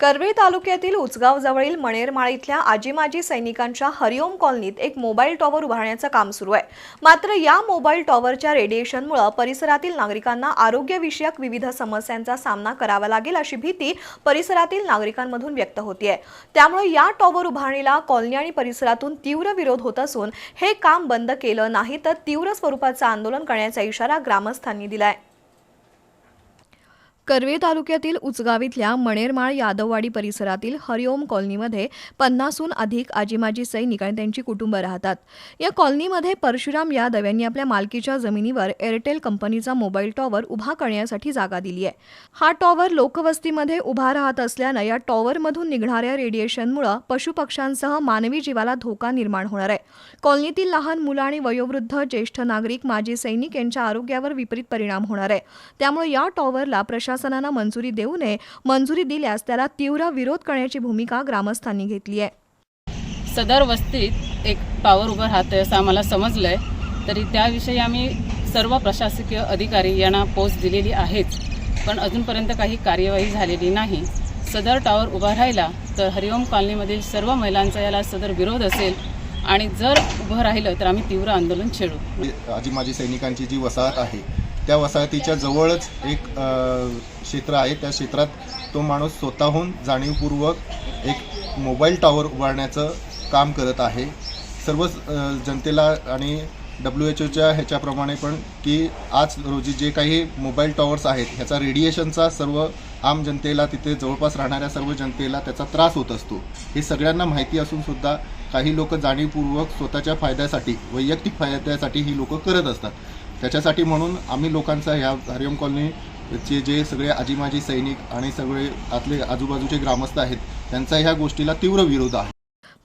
करवीर तालुक्यातील उचगाव जवळील मणेरमाळ इथल्या आजीमाजी सैनिकांच्या हरिओम कॉलनीत एक मोबाईल टॉवर उभारण्याचं काम सुरू आहे. मात्र या मोबाईल टॉवरच्या रेडिएशनमुळे परिसरातील नागरिकांना आरोग्यविषयक विविध समस्यांचा सामना करावा लागेल अशी भीती परिसरातील नागरिकांमधून व्यक्त होतीये. त्यामुळे या टॉवर उभारणीला कॉलनी आणि परिसरातून तीव्र विरोध होत असून हे काम बंद केलं नाही तर तीव्र स्वरूपाचं आंदोलन करण्याचा इशारा ग्रामस्थांनी दिलाय. करवे तालुक्यातील उचगाव इथल्या मणेरमाळ यादववाडी परिसरातील हरिओम कॉलनीमध्ये पन्नासहून अधिक आजीमाजी सैनिक आणि त्यांची कुटुंब राहतात. या कॉलनीमध्ये परशुराम यादव यांनी आपल्या मालकीच्या जमिनीवर एअरटेल कंपनीचा मोबाईल टॉवर उभा करण्यासाठी जागा दिली आहे. हा टॉवर लोकवस्तीमध्ये उभा राहत असल्यानं या टॉवरमधून निघणाऱ्या रेडिएशनमुळे पशुपक्ष्यांसह मानवी जीवाला धोका निर्माण होणार आहे. कॉलनीतील लहान मुलं आणि वयोवृद्ध ज्येष्ठ नागरिक माजी सैनिक यांच्या आरोग्यावर विपरीत परिणाम होणार आहे. त्यामुळे या टॉवरला प्रशासनानं मंजुरी देऊ नये मंजुरी दिल्यास त्याला तीव्र विरोध करण्याची भूमिका ग्रामस्थांनी घेतली आहे. सदर वस्तीत एक टॉवर उभं राहतं असं आम्हाला समजलंय. तरी त्याविषयी आम्ही सर्व प्रशासकीय अधिकारी यांना पोच दिलेली आहेच पण अजूनपर्यंत काही कार्यवाही झालेली नाही. सदर टॉवर उभा राहिला तर हरिओम कॉलनीमधील सर्व महिलांचा याला सदर विरोध असेल आणि जर उभं राहिलं तर आम्ही तीव्र आंदोलन छेडू. आजी माजी सैनिकांची जी वसाहत आहे त्या वसाहतीच्या जवळच एक क्षेत्र आहे. त्या क्षेत्रात तो माणूस स्वतःहून जाणीवपूर्वक एक मोबाईल टॉवर उभारण्याचं काम करत आहे. सर्व जनतेला आणि डब्ल्यू एच ओच्या ह्याच्याप्रमाणे पण की आज रोजी जे काही मोबाईल टॉवर्स आहेत ह्याचा रेडिएशनचा सर्व आम जनतेला तिथे जवळपास राहणाऱ्या सर्व जनतेला त्याचा त्रास होत असतो. हे सगळ्यांना माहिती असून सुद्धा काही लोक जाणीवपूर्वक स्वतःच्या फायद्यासाठी वैयक्तिक फायद्यासाठी ही लोक करत असतात. त्याच्यासाठी म्हणून आम्ही लोकांचा ह्या हरिओम कॉलनीचे जे सगळे आजीमाजी सैनिक आणि सगळे आतले आजूबाजूचे ग्रामस्थ आहेत त्यांचा ह्या गोष्टीला तीव्र विरोध आहे.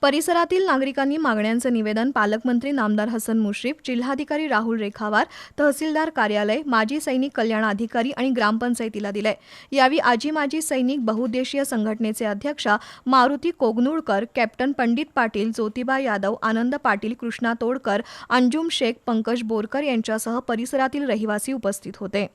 परिसरातील नागरिकांनी मागण्यांचं निवेदन पालकमंत्री नामदार हसन मुश्रीफ जिल्हाधिकारी राहुल रेखावार तहसीलदार कार्यालय माजी सैनिक कल्याण अधिकारी आणि ग्रामपंचायतीला दिलंय. यावेळी आजी माजी सैनिक बहुउद्देशीय संघटनेचे अध्यक्ष मारुती कोगनुळकर कॅप्टन पंडित पाटील ज्योतिबा यादव आनंद पाटील कृष्णा तोडकर अंजुम शेख पंकज बोरकर यांच्यासह परिसरातील रहिवासी उपस्थित होते.